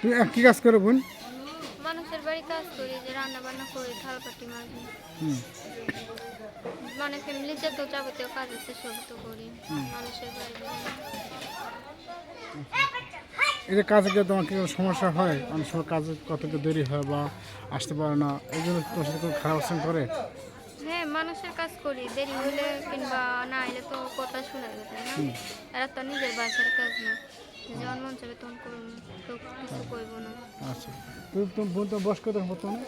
তুমি কি কাজ করো বোন? মানুষের বাড়ি কাজ করি যে রান্না বান্না করি থালপাটি মাঝি হুম। মানে ফ্যামিলির যত যাবতীয় কাজ আছে সব তো করি মানুষের বাড়ি যে কাজে গিয়ে তোমার কি কোনো সমস্যা হয়? অনেক সময় কাজে কত দেরি হয় বা আসতে পারে না? এই জন্য তোমার সাথে কোনো খারাপ আচরণ করে? হ্যাঁ মানুষের কাজ করি দেরি হলে কিংবা না এলে তো কথা শোনা যাবে না? এরা তো নিজের বাসার কাজ না। যখন মন চাবে তখন করুন কেউ কিছু করব না। আচ্ছা। তুমি তুমি বোন তো বয়স কত বর্তমানে?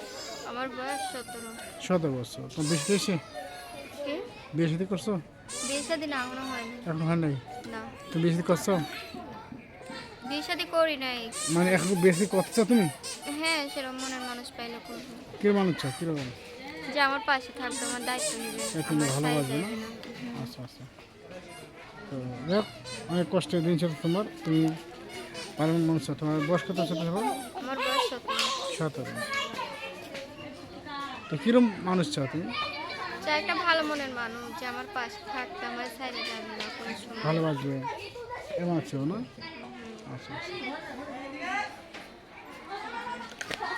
আমার বয়স সতেরো। সতেরো বছর। তুমি বেশি দিয়েছি কি? বিয়ে শাদি করছ? বিয়ে শাদি না এখনও হয়নি এখন হয় নাই? না। তুমি বিয়ে শাদি করছ? বিয়ে শাদি করি নাই। মানে এখন বিয়ে শাদি করতে চাও তুমি? হ্যাঁ সেরকম মনের মানুষ পাইলে করব। কি মানুষ চাও যে আমার পাশে থাকবে আমার দায়িত্ব নেবে। এখন ভালোবাসবে না? আচ্ছা আচ্ছা। তো দেখ অনেক কষ্টের দিন ছিল তোমার। তুমি পালন মানুষ তোমার বয়স কত ছোট হবে সতেরো। তো কিরম মানুষ চাও তুমি? চাই একটা ভালো মনের মানুষ যে আমার পাশে থাকবে আমার সাইডে যাবে না কোনো সময়। ভালোবাসবে। এমন আছেও না? আচ্ছা আচ্ছা।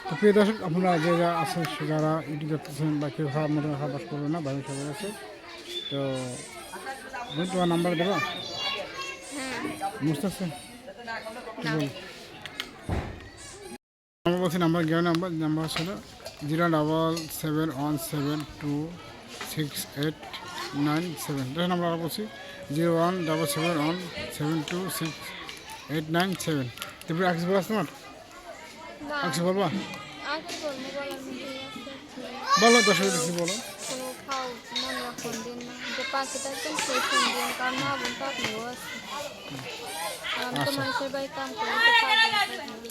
তো প্রিয় দর্শক আপনারা যে যারা আছেন যারা ইউটিউব দেখতেছেন বা কেউ খারাপ মতো খারাপ বাস করবে না ভালো সবাই আছে। তো বোন, তোমার নাম্বার দেবা? হ্যাঁ বুঝতেছে না। আমার বলছি নাম্বার গিয়ে নাম্বার নাম্বার ছিল zero double seven one seven two six eight nine seven এটা নাম্বার বলছি zero one double seven one seven two six eight nine seven তারপরে আকিস বলা তোমার? আকিস বলবা বলো দশ বলো। থাকবেন দিন কারণ মা আপনিও আছে আমি তো আচ্ছা। মানুষের বাড়ি কাম করি থাকব।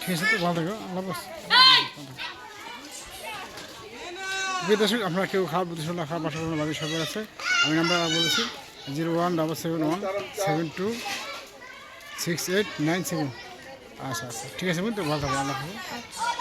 ঠিক আছে তো ভালো থাকো আল্লাহ। প্রিয় আপনারা কেউ বুদ্ধি না খারাপ বাসা কোনো বাড়ির সবাই আছে আমি নাম্বার বলেছি zero one double seven one seven two six eight nine seven আচ্ছা আচ্ছা ঠিক আছে বুঝতে ভালো থাকো আল্লাহ